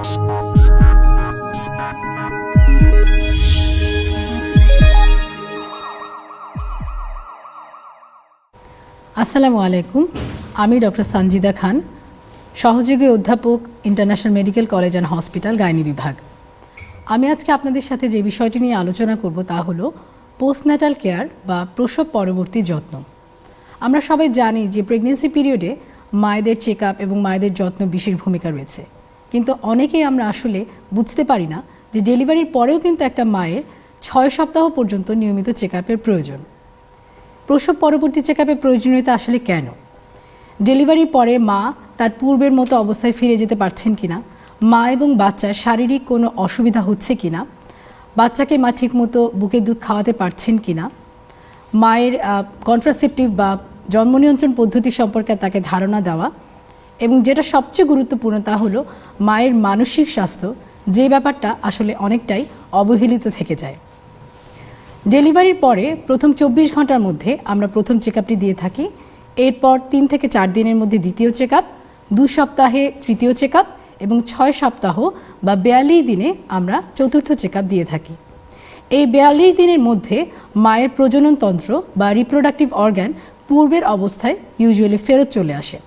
আসসালামু আলাইকুম। আমি ডক্টর সঞ্জিদা খান, সহযোগী অধ্যাপক, international medical college and hospital, gynae বিভাগ। আমি আজকে আপনাদের সাথে যে বিষয়টি নিয়ে আলোচনা করব তা হলো পোস্টন্যাটাল কেয়ার বা প্রসব পরবর্তী যত্ন। আমরা সবাই জানি যে প্রেগনেন্সি পিরিয়ডে মায়েদের চেক আপ এবং মায়েদের যত্ন বিশেষ ভূমিকা রয়েছে। কিন্তু অনেকেই আমরা আসলে বুঝতে পারি না যে ডেলিভারির পরেও কিন্তু একটা মায়ের ছয় সপ্তাহ পর্যন্ত নিয়মিত চেক প্রয়োজন। প্রসব পরবর্তী চেক প্রয়োজনীয়তা আসলে কেন? ডেলিভারির পরে মা তার পূর্বের মতো অবস্থায় ফিরে যেতে পারছেন কিনা? মা এবং বাচ্চার শারীরিক কোনো অসুবিধা হচ্ছে কিনা? বাচ্চাকে মা ঠিকমতো বুকের দুধ খাওয়াতে পারছেন কিনা? মায়ের কন্ট্রাসেপটিভ বা জন্ম নিয়ন্ত্রণ পদ্ধতি সম্পর্কে তাকে ধারণা দেওয়া এবং যেটা সবচেয়ে গুরুত্বপূর্ণ তা হলো মায়ের মানসিক স্বাস্থ্য, যে ব্যাপারটা আসলে অনেকটাই অবহেলিত থেকে যায়। ডেলিভারির পরে প্রথম চব্বিশ ঘণ্টার মধ্যে আমরা প্রথম চেক দিয়ে থাকি। এরপর তিন থেকে চার দিনের মধ্যে দ্বিতীয় চেক আপ দু সপ্তাহে তৃতীয় চেক আপ এবং ছয় সপ্তাহ বা বিয়াল্লিশ দিনে আমরা চতুর্থ চেক আপ দিয়ে থাকি। এই বিয়াল্লিশ দিনের মধ্যে মায়ের প্রজননতন্ত্র বা রিপ্রোডাক্টিভ অর্গ্যান পূর্বের অবস্থায় ইউজুয়ালি ফেরত চলে আসে।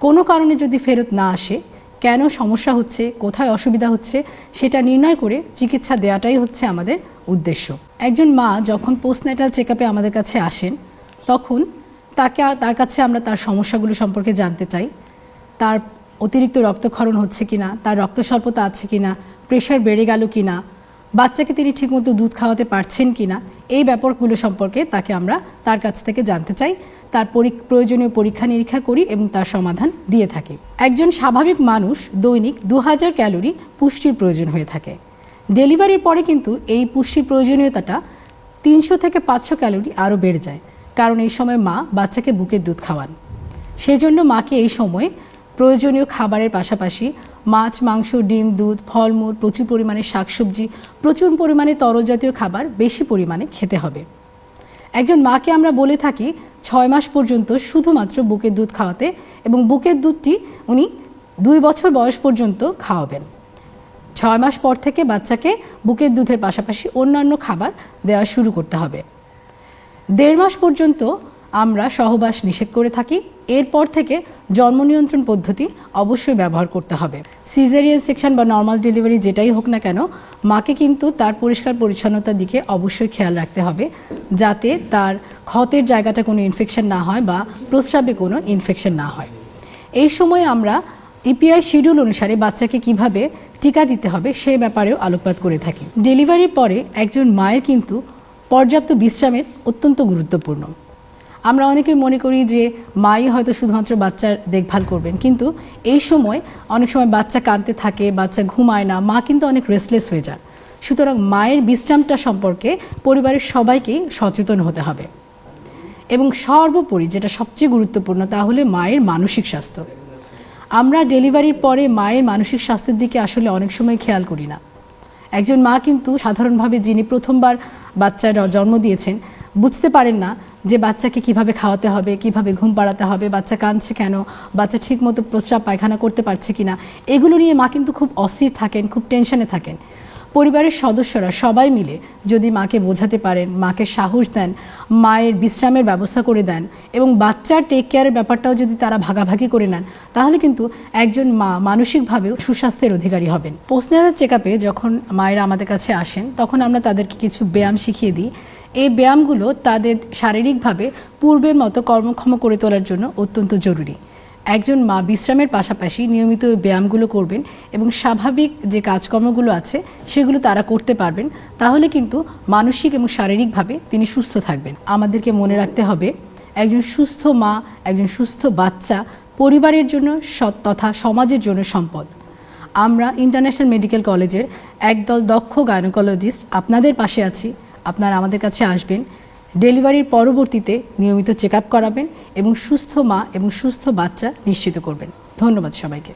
কোনো কারণে যদি ফেরত না আসে, কেন সমস্যা হচ্ছে, কোথায় অসুবিধা হচ্ছে, সেটা নির্ণয় করে চিকিৎসা দেওয়াটাই হচ্ছে আমাদের উদ্দেশ্য। একজন মা যখন পোস্টন্যাটাল চেক আমাদের কাছে আসেন, তখন তাকে তার কাছে আমরা তার সমস্যাগুলো সম্পর্কে জানতে চাই। তার অতিরিক্ত রক্তক্ষরণ হচ্ছে কিনা, তার রক্ত স্বল্পতা আছে কিনা প্রেশার বেড়ে গেল কিনা বাচ্চাকে তিনি ঠিকমতো দুধ খাওয়াতে পারছেন কিনা, এই ব্যাপারগুলো সম্পর্কে তাকে আমরা তার কাছ থেকে জানতে চাই। তার প্রয়োজনীয় পরীক্ষা নিরীক্ষা করি এবং তার সমাধান দিয়ে থাকি। একজন স্বাভাবিক মানুষ দৈনিক দু হাজার ক্যালোরি পুষ্টির প্রয়োজন হয়ে থাকে। ডেলিভারির পরে কিন্তু এই পুষ্টির প্রয়োজনীয়তাটা তিনশো থেকে পাঁচশো ক্যালোরি আরও বেড়ে যায়, কারণ এই সময় মা বাচ্চাকে বুকের দুধ খাওয়ান। সেই জন্য মাকে এই সময় প্রয়োজনীয় খাবারের পাশাপাশি মাছ, মাংস, ডিম, দুধ, ফলমূল, প্রচুর পরিমাণে শাকসবজি, প্রচুর পরিমাণে তরল জাতীয় খাবার বেশি পরিমাণে খেতে হবে। একজন মাকে আমরা বলে থাকি, ছয় মাস পর্যন্ত শুধুমাত্র বুকের দুধ খাওয়াতে এবং বুকের দুধটি উনি দুই বছর বয়স পর্যন্ত খাওয়াবেন। ছয় মাস পর থেকে বাচ্চাকে বুকের দুধের পাশাপাশি অন্যান্য খাবার দেওয়া শুরু করতে হবে। দেড় মাস পর্যন্ত আমরা সহবাস নিষেধ করে থাকি। এরপর থেকে জন্ম নিয়ন্ত্রণ পদ্ধতি অবশ্যই ব্যবহার করতে হবে। সিজারিয়ান সেকশন বা নর্মাল ডেলিভারি যেটাই হোক না কেন, মাকে কিন্তু তার পরিষ্কার পরিচ্ছন্নতার দিকে অবশ্যই খেয়াল রাখতে হবে, যাতে তার ক্ষতের জায়গাটা কোনো ইনফেকশন না হয় বা প্রস্রাবে কোনো ইনফেকশন না হয়। এই সময় আমরা ইপিআই শিডিউল অনুসারে বাচ্চাকে কীভাবে টিকা দিতে হবে সে ব্যাপারেও আলোকপাত করে থাকি। ডেলিভারির পরে একজন মায়ের কিন্তু পর্যাপ্ত বিশ্রামের অত্যন্ত গুরুত্বপূর্ণ। আমরা অনেকেই মনে করি যে মাই হয়তো শুধুমাত্র বাচ্চার দেখভাল করবেন, কিন্তু এই সময় অনেক সময় বাচ্চা কাঁদতে থাকে, বাচ্চা ঘুমায় না, মা কিন্তু অনেক রেস্টলেস হয়ে যান। সুতরাং মায়ের বিশ্রামটা সম্পর্কে পরিবারের সবাইকেই সচেতন হতে হবে। এবং সর্বোপরি যেটা সবচেয়ে গুরুত্বপূর্ণ তাহলে মায়ের মানসিক স্বাস্থ্য। আমরা ডেলিভারির পরে মায়ের মানসিক স্বাস্থ্যের দিকে আসলে অনেক সময় খেয়াল করি না। একজন মা কিন্তু সাধারণভাবে যিনি প্রথমবার বাচ্চার জন্ম দিয়েছেন, বুঝতে পারেন না যে বাচ্চাকে কীভাবে খাওয়াতে হবে, কীভাবে ঘুম পাড়াতে হবে, বাচ্চা কাঁদছে কেন, বাচ্চা ঠিকমতো প্রস্রাব পায়খানা করতে পারছে কিনা, এগুলো নিয়ে মা কিন্তু খুব অস্থির থাকেন, খুব টেনশনে থাকেন। পরিবারের সদস্যরা সবাই মিলে যদি মাকে বোঝাতে পারেন, মাকে সাহস দেন, মায়ের বিশ্রামের ব্যবস্থা করে দেন এবং বাচ্চার টেক কেয়ারের ব্যাপারটাও যদি তারা ভাগাভাগি করে নেন, তাহলে কিন্তু একজন মা মানসিকভাবেও সুস্বাস্থ্যের অধিকারী হবেন। পোস্টনাল চেক আপে যখন মায়েরা আমাদের কাছে আসেন, তখন আমরা তাদেরকে কিছু ব্যায়াম শিখিয়ে দিই। এই ব্যায়ামগুলো তাদের শারীরিকভাবে পূর্বের মতো কর্মক্ষম করে তোলার জন্য অত্যন্ত জরুরি। একজন মা বিশ্রামের পাশাপাশি নিয়মিত ব্যায়ামগুলো করবেন এবং স্বাভাবিক যে কাজকর্মগুলো আছে সেগুলো তারা করতে পারবেন, তাহলে কিন্তু মানসিক এবং শারীরিকভাবে তিনি সুস্থ থাকবেন। আমাদেরকে মনে রাখতে হবে, একজন সুস্থ মা, একজন সুস্থ বাচ্চা পরিবারের জন্য সৎ তথা সমাজের জন্য সম্পদ। আমরা ইন্টারন্যাশনাল মেডিকেল কলেজের একদল দক্ষ গায়নোকোলজিস্ট আপনাদের পাশে আছি, আপনারা আমাদের কাছে আসবেন। ডেলিভারির পরবর্তীতে নিয়মিত চেক করাবেন এবং সুস্থ মা এবং সুস্থ বাচ্চা নিশ্চিত করবেন। ধন্যবাদ সবাইকে।